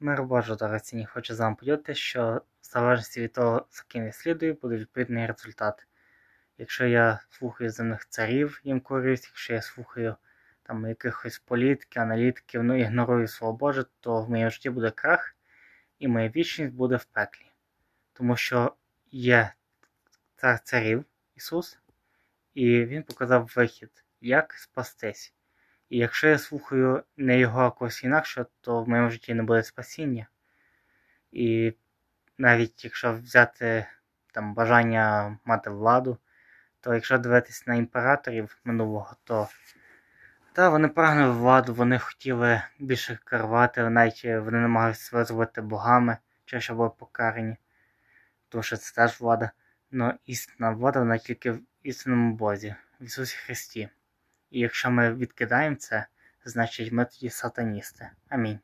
Мир Божий, дорогоцінні, хочу з вами що в залежності від того, за ким я слідую, буде відповідний результат. Якщо я слухаю земних царів, їм корюсь, якщо я слухаю там якихось політиків, аналітиків, ну ігнорую Слово Боже, то в моєму житті буде крах, і моя вічність буде в пеклі. Тому що є цар царів Ісус, і Він показав вихід, як спастись. І якщо я слухаю не його а когось інакше, то в моєму житті не буде спасіння. І навіть якщо взяти там бажання мати владу, то якщо дивитись на імператорів минулого, то та, вони прагнули владу, вони хотіли більше керувати, навіть вони намагалися себе богами, через що були покарані, тому що це теж влада. Но істинна влада вона тільки в істинному Бозі, в Ісусі Христі. І якщо ми відкидаємо це, значить ми тоді сатаністи. Амінь.